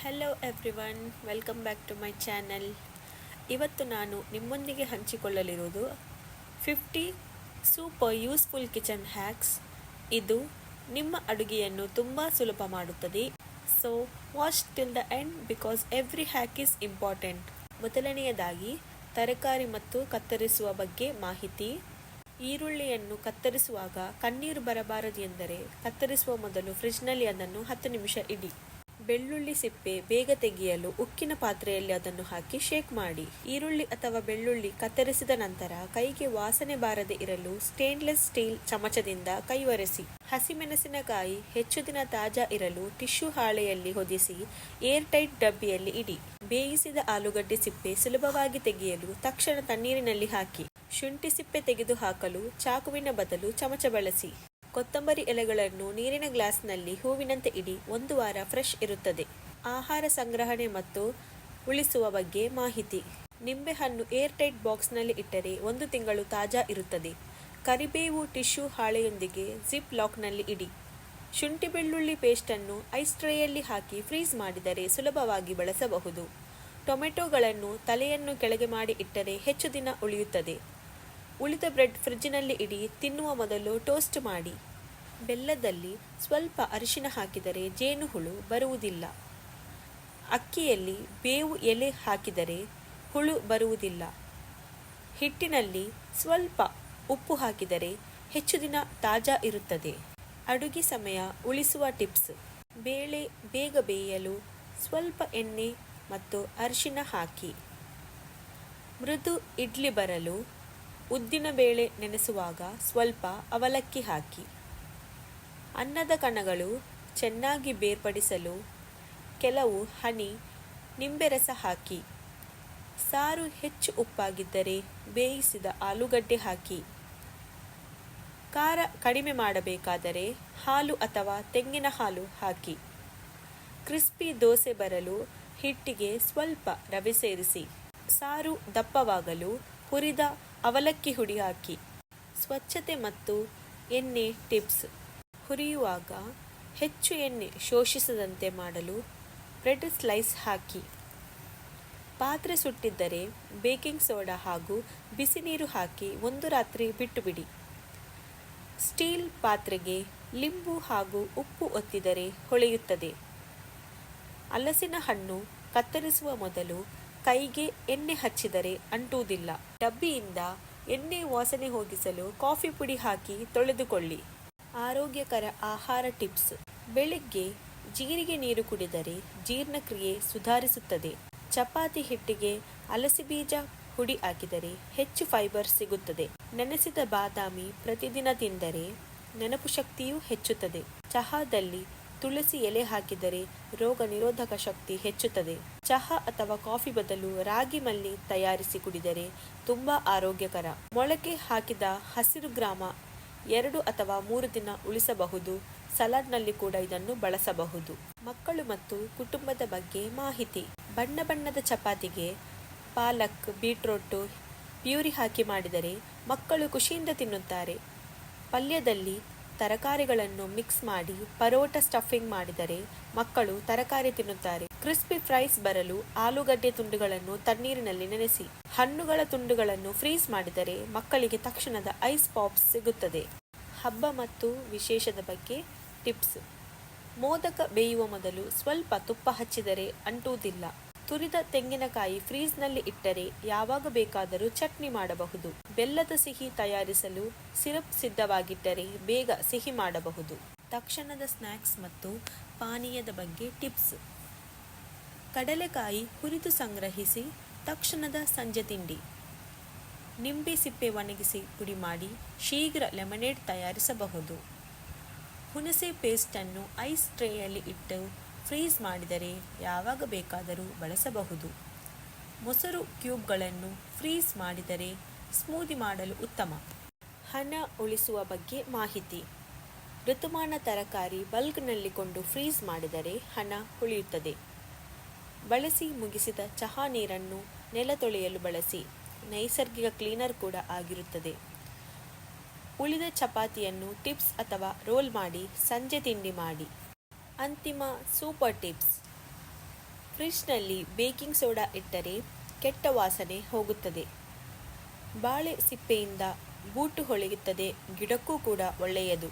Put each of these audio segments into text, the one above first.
Hello everyone welcome back to my channel ಇವತ್ತು ನಾನು ನಿಮ್ಮೊಂದಿಗೆ ಹಂಚಿಕೊಳ್ಳಲಿರುವುದು fifty super useful kitchen hacks ಇದು ನಿಮ್ಮ ಅಡುಗೆಯನ್ನು ತುಂಬ ಸುಲಭ ಮಾಡುತ್ತದೆ. So watch till the end because every hack is important ಮೊದಲನೆಯದಾಗಿ, ತರಕಾರಿ ಮತ್ತು ಕತ್ತರಿಸುವ ಬಗ್ಗೆ ಮಾಹಿತಿ. ಈರುಳ್ಳಿಯನ್ನು ಕತ್ತರಿಸುವಾಗ ಕಣ್ಣೀರು ಬರಬಾರದು ಎಂದರೆ ಕತ್ತರಿಸುವ ಮೊದಲು ಫ್ರಿಜ್ನಲ್ಲಿ ಅದನ್ನು ಹತ್ತು ನಿಮಿಷ ಇಡಿ. ಬೆಳ್ಳುಳ್ಳಿ ಸಿಪ್ಪೆ ಬೇಗ ತೆಗೆಯಲು ಉಕ್ಕಿನ ಪಾತ್ರೆಯಲ್ಲಿ ಅದನ್ನು ಹಾಕಿ ಶೇಕ್ ಮಾಡಿ. ಈರುಳ್ಳಿ ಅಥವಾ ಬೆಳ್ಳುಳ್ಳಿ ಕತ್ತರಿಸಿದ ನಂತರ ಕೈಗೆ ವಾಸನೆ ಬಾರದೆ ಇರಲು ಸ್ಟೇನ್ಲೆಸ್ ಸ್ಟೀಲ್ ಚಮಚದಿಂದ ಕೈ ಒರೆಸಿ ಹಸಿಮೆಣಸಿನಕಾಯಿ ಹೆಚ್ಚು ದಿನ ತಾಜಾ ಇರಲು ಟಿಶ್ಯೂ ಹಾಳೆಯಲ್ಲಿ ಹೊದಿಸಿ ಏರ್ ಟೈಟ್ ಡಬ್ಬಿಯಲ್ಲಿ ಇಡಿ. ಬೇಯಿಸಿದ ಆಲೂಗಡ್ಡೆ ಸಿಪ್ಪೆ ಸುಲಭವಾಗಿ ತೆಗೆಯಲು ತಕ್ಷಣ ತಣ್ಣೀರಿನಲ್ಲಿ ಹಾಕಿ. ಶುಂಠಿ ಸಿಪ್ಪೆ ತೆಗೆದು ಹಾಕಲು ಚಾಕುವಿನ ಬದಲು ಚಮಚ ಬಳಸಿ. ಕೊತ್ತಂಬರಿ ಎಲೆಗಳನ್ನು ನೀರಿನ ಗ್ಲಾಸ್ನಲ್ಲಿ ಹೂವಿನಂತೆ ಇಡಿ ಒಂದು ವಾರ ಫ್ರೆಶ್ ಇರುತ್ತದೆ. ಆಹಾರ ಸಂಗ್ರಹಣೆ ಮತ್ತು ಉಳಿಸುವ ಬಗ್ಗೆ ಮಾಹಿತಿ. ನಿಂಬೆಹಣ್ಣು ಏರ್ ಟೈಟ್ ಬಾಕ್ಸ್ನಲ್ಲಿ ಇಟ್ಟರೆ ಒಂದು ತಿಂಗಳು ತಾಜಾ ಇರುತ್ತದೆ. ಕರಿಬೇವು ಟಿಶ್ಯೂ ಹಾಳೆಯೊಂದಿಗೆ ಜಿಪ್ ಲಾಕ್ನಲ್ಲಿ ಇಡಿ. ಶುಂಠಿ ಬೆಳ್ಳುಳ್ಳಿ ಪೇಸ್ಟನ್ನು ಐಸ್ ಟ್ರೇಯಲ್ಲಿ ಹಾಕಿ ಫ್ರೀಸ್ ಮಾಡಿದರೆ ಸುಲಭವಾಗಿ ಬಳಸಬಹುದು. ಟೊಮೆಟೊಗಳನ್ನು ತಲೆಯನ್ನು ಕೆಳಗೆ ಮಾಡಿ ಇಟ್ಟರೆ ಹೆಚ್ಚು ದಿನ ಉಳಿಯುತ್ತದೆ. ಉಳಿದ ಬ್ರೆಡ್ ಫ್ರಿಜ್ಜಿನಲ್ಲಿ ಇಡಿ, ತಿನ್ನುವ ಮೊದಲು ಟೋಸ್ಟ್ ಮಾಡಿ. ಬೆಲ್ಲದಲ್ಲಿ ಸ್ವಲ್ಪ ಅರಿಶಿನ ಹಾಕಿದರೆ ಜೇನುಹುಳು ಬರುವುದಿಲ್ಲ. ಅಕ್ಕಿಯಲ್ಲಿ ಬೇವು ಎಲೆ ಹಾಕಿದರೆ ಹುಳು ಬರುವುದಿಲ್ಲ. ಹಿಟ್ಟಿನಲ್ಲಿ ಸ್ವಲ್ಪ ಉಪ್ಪು ಹಾಕಿದರೆ ಹೆಚ್ಚು ದಿನ ತಾಜಾ ಇರುತ್ತದೆ. ಅಡುಗೆ ಸಮಯ ಉಳಿಸುವ ಟಿಪ್ಸ್. ಬೇಳೆ ಬೇಗ ಬೇಯಲು ಸ್ವಲ್ಪ ಎಣ್ಣೆ ಮತ್ತು ಅರಿಶಿನ ಹಾಕಿ. ಮೃದು ಇಡ್ಲಿ ಬರಲು ಉದ್ದಿನ ಬೇಳೆ ನೆನೆಸುವಾಗ ಸ್ವಲ್ಪ ಅವಲಕ್ಕಿ ಹಾಕಿ. ಅನ್ನದ ಕಣಗಳು ಚೆನ್ನಾಗಿ ಬೇರ್ಪಡಿಸಲು ಕೆಲವು ಹನಿ ನಿಂಬೆ ರಸ ಹಾಕಿ. ಸಾರು ಹೆಚ್ಚು ಉಪ್ಪಾಗಿದ್ದರೆ ಬೇಯಿಸಿದ ಆಲೂಗಡ್ಡೆ ಹಾಕಿ. ಖಾರ ಕಡಿಮೆ ಮಾಡಬೇಕಾದರೆ ಹಾಲು ಅಥವಾ ತೆಂಗಿನ ಹಾಲು ಹಾಕಿ. ಕ್ರಿಸ್ಪಿ ದೋಸೆ ಬರಲು ಹಿಟ್ಟಿಗೆ ಸ್ವಲ್ಪ ರವೆ ಸೇರಿಸಿ. ಸಾರು ದಪ್ಪವಾಗಲು ಹುರಿದ ಅವಲಕ್ಕಿ ಹುಡಿ ಹಾಕಿ ಸ್ವಚ್ಛತೆ ಮತ್ತು ಎಣ್ಣೆ ಟಿಪ್ಸ್ ಹುರಿಯುವಾಗ ಹೆಚ್ಚು ಎಣ್ಣೆ ಶೋಷಿಸದಂತೆ ಮಾಡಲು ಬ್ರೆಡ್ ಸ್ಲೈಸ್ ಹಾಕಿ. ಪಾತ್ರೆ ಸುಟ್ಟಿದ್ದರೆ ಬೇಕಿಂಗ್ ಸೋಡಾ ಹಾಗೂ ಬಿಸಿ ನೀರು ಹಾಕಿ ಒಂದು ರಾತ್ರಿ ಬಿಟ್ಟು ಬಿಡಿ ಸ್ಟೀಲ್ ಪಾತ್ರೆಗೆ ಲಿಂಬು ಹಾಗೂ ಉಪ್ಪು ಒತ್ತಿದರೆ ಹೊಳೆಯುತ್ತದೆ. ಹಲಸಿನ ಹಣ್ಣು ಕತ್ತರಿಸುವ ಮೊದಲು ಕೈಗೆ ಎಣ್ಣೆ ಹಚ್ಚಿದರೆ ಅಂಟುವುದಿಲ್ಲ. ಡಬ್ಬಿಯಿಂದ ಎಣ್ಣೆ ವಾಸನೆ ಹೋಗಿಸಲು ಕಾಫಿ ಪುಡಿ ಹಾಕಿ ತೊಳೆದುಕೊಳ್ಳಿ. ಆರೋಗ್ಯಕರ ಆಹಾರ ಟಿಪ್ಸ್. ಬೆಳಿಗ್ಗೆ ಜೀರಿಗೆ ನೀರು ಕುಡಿದರೆ ಜೀರ್ಣಕ್ರಿಯೆ ಸುಧಾರಿಸುತ್ತದೆ. ಚಪಾತಿ ಹಿಟ್ಟಿಗೆ ಅಲಸಿ ಬೀಜ ಹುಡಿ ಹಾಕಿದರೆ ಹೆಚ್ಚು ಫೈಬರ್ ಸಿಗುತ್ತದೆ. ನೆನೆಸಿದ ಬಾದಾಮಿ ಪ್ರತಿದಿನ ತಿಂದರೆ ನೆನಪು ಶಕ್ತಿಯೂ ಹೆಚ್ಚುತ್ತದೆ. ಚಹಾದಲ್ಲಿ ತುಳಸಿ ಎಲೆ ಹಾಕಿದರೆ ರೋಗ ನಿರೋಧಕ ಶಕ್ತಿ ಹೆಚ್ಚುತ್ತದೆ. ಚಹಾ ಅಥವಾ ಕಾಫಿ ಬದಲು ರಾಗಿ ಮಲ್ಲಿ ತಯಾರಿಸಿ ಕುಡಿದರೆ ತುಂಬಾ ಆರೋಗ್ಯಕರ. ಮೊಳಕೆ ಹಾಕಿದ ಹಸಿರು ಗ್ರಾಮ ಎರಡು ಅಥವಾ ಮೂರು ದಿನ ಉಳಿಸಬಹುದು. ಸಲಾಡ್ನಲ್ಲಿ ಕೂಡ ಇದನ್ನು ಬಳಸಬಹುದು. ಮಕ್ಕಳು ಮತ್ತು ಕುಟುಂಬದ ಬಗ್ಗೆ ಮಾಹಿತಿ. ಬಣ್ಣ ಬಣ್ಣದ ಚಪಾತಿಗೆ ಪಾಲಕ್, ಬೀಟ್ರೋಟು, ಪ್ಯೂರಿ ಹಾಕಿ ಮಾಡಿದರೆ ಮಕ್ಕಳು ಖುಷಿಯಿಂದ ತಿನ್ನುತ್ತಾರೆ. ಪಲ್ಯದಲ್ಲಿ ತರಕಾರಿಗಳನ್ನು ಮಿಕ್ಸ್ ಮಾಡಿ ಪರೋಟ ಸ್ಟಫಿಂಗ್ ಮಾಡಿದರೆ ಮಕ್ಕಳು ತರಕಾರಿ ತಿನ್ನುತ್ತಾರೆ. ಕ್ರಿಸ್ಪಿ ಫ್ರೈಸ್ ಬರಲು ಆಲೂಗಡ್ಡೆ ತುಂಡುಗಳನ್ನು ತಣ್ಣೀರಿನಲ್ಲಿ ನೆನೆಸಿ. ಹಣ್ಣುಗಳ ತುಂಡುಗಳನ್ನು ಫ್ರೀಸ್ ಮಾಡಿದರೆ ಮಕ್ಕಳಿಗೆ ತಕ್ಷಣದ ಐಸ್ ಪಾಪ್ಸ್ ಸಿಗುತ್ತದೆ. ಹಬ್ಬ ಮತ್ತು ವಿಶೇಷದ ಬಗ್ಗೆ ಟಿಪ್ಸ್ ಮೋದಕ ಬೇಯುವ ಮೊದಲು ಸ್ವಲ್ಪ ತುಪ್ಪ ಹಚ್ಚಿದರೆ ಅಂಟುವುದಿಲ್ಲ. ತುರಿದ ತೆಂಗಿನಕಾಯಿ ಫ್ರೀಜ್ನಲ್ಲಿ ಇಟ್ಟರೆ ಯಾವಾಗ ಬೇಕಾದರೂ ಚಟ್ನಿ ಮಾಡಬಹುದು. ಬೆಲ್ಲದ ಸಿಹಿ ತಯಾರಿಸಲು ಸಿರಪ್ ಸಿದ್ಧವಾಗಿದ್ದರೆ ಬೇಗ ಸಿಹಿ ಮಾಡಬಹುದು. ತಕ್ಷಣದ ಸ್ನ್ಯಾಕ್ಸ್ ಮತ್ತು ಪಾನೀಯದ ಬಗ್ಗೆ ಟಿಪ್ಸ್. ಕಡಲೆಕಾಯಿ ಹುರಿದು ಸಂಗ್ರಹಿಸಿ ತಕ್ಷಣದ ಸಂಜೆ ತಿಂಡಿ. ನಿಂಬೆ ಸಿಪ್ಪೆ ಒಣಗಿಸಿ ಪುಡಿ ಮಾಡಿ ಶೀಘ್ರ ಲೆಮನೇಡ್ ತಯಾರಿಸಬಹುದು. ಹುಣಸೆ ಪೇಸ್ಟನ್ನು ಐಸ್ ಟ್ರೇಯಲ್ಲಿ ಇಟ್ಟು ಫ್ರೀಸ್ ಮಾಡಿದರೆ ಯಾವಾಗ ಬೇಕಾದರೂ ಬಳಸಬಹುದು. ಮೊಸರು ಕ್ಯೂಬ್ಗಳನ್ನು ಫ್ರೀಸ್ ಮಾಡಿದರೆ ಸ್ಮೂದಿ ಮಾಡಲು ಉತ್ತಮ. ಹಣ ಉಳಿಸುವ ಬಗ್ಗೆ ಮಾಹಿತಿ. ಋತುಮಾನ ತರಕಾರಿ ಬಲ್ಕ್ನಲ್ಲಿ ಕೊಂಡು ಫ್ರೀಸ್ ಮಾಡಿದರೆ ಹಣ ಉಳಿಯುತ್ತದೆ. ಬಳಸಿ ಮುಗಿಸಿದ ಚಹಾ ನೀರನ್ನು ನೆಲ ತೊಳೆಯಲು ಬಳಸಿ. ನೈಸರ್ಗಿಕ ಕ್ಲೀನರ್ ಕೂಡ ಆಗಿರುತ್ತದೆ. ಉಳಿದ ಚಪಾತಿಯನ್ನು ಟಿಪ್ಸ್ ಅಥವಾ ರೋಲ್ ಮಾಡಿ ಸಂಜೆ ತಿಂಡಿ ಮಾಡಿ. ಅಂತಿಮ ಸೂಪರ್ ಟಿಪ್ಸ್. ಫ್ರಿಜ್ನಲ್ಲಿ ಬೇಕಿಂಗ್ ಸೋಡಾ ಇಟ್ಟರೆ ಕೆಟ್ಟ ವಾಸನೆ ಹೋಗುತ್ತದೆ. ಬಾಳೆ ಸಿಪ್ಪೆಯಿಂದ ಬೂಟು ಹೊಳೆಯುತ್ತದೆ, ಗಿಡಕ್ಕೂ ಕೂಡ ಒಳ್ಳೆಯದು.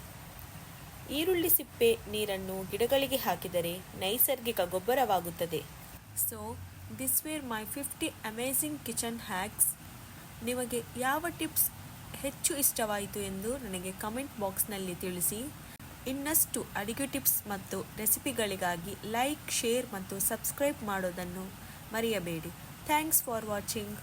ಈರುಳ್ಳಿ ಸಿಪ್ಪೆ ನೀರನ್ನು ಗಿಡಗಳಿಗೆ ಹಾಕಿದರೆ ನೈಸರ್ಗಿಕ ಗೊಬ್ಬರವಾಗುತ್ತದೆ. So this were my fifty amazing kitchen hacks ನಿಮಗೆ ಯಾವ ಟಿಪ್ಸ್ ಹೆಚ್ಚು ಇಷ್ಟವಾಯಿತು ಎಂದು ನನಗೆ ಕಮೆಂಟ್ ಬಾಕ್ಸ್ನಲ್ಲಿ ತಿಳಿಸಿ. ಇನ್ನಷ್ಟು ಅಡುಗೆ ಟಿಪ್ಸ್ ಮತ್ತು ರೆಸಿಪಿಗಳಿಗಾಗಿ ಲೈಕ್ ಶೇರ್ ಮತ್ತು ಸಬ್ಸ್ಕ್ರೈಬ್ ಮಾಡೋದನ್ನು ಮರೆಯಬೇಡಿ. Thanks for watching.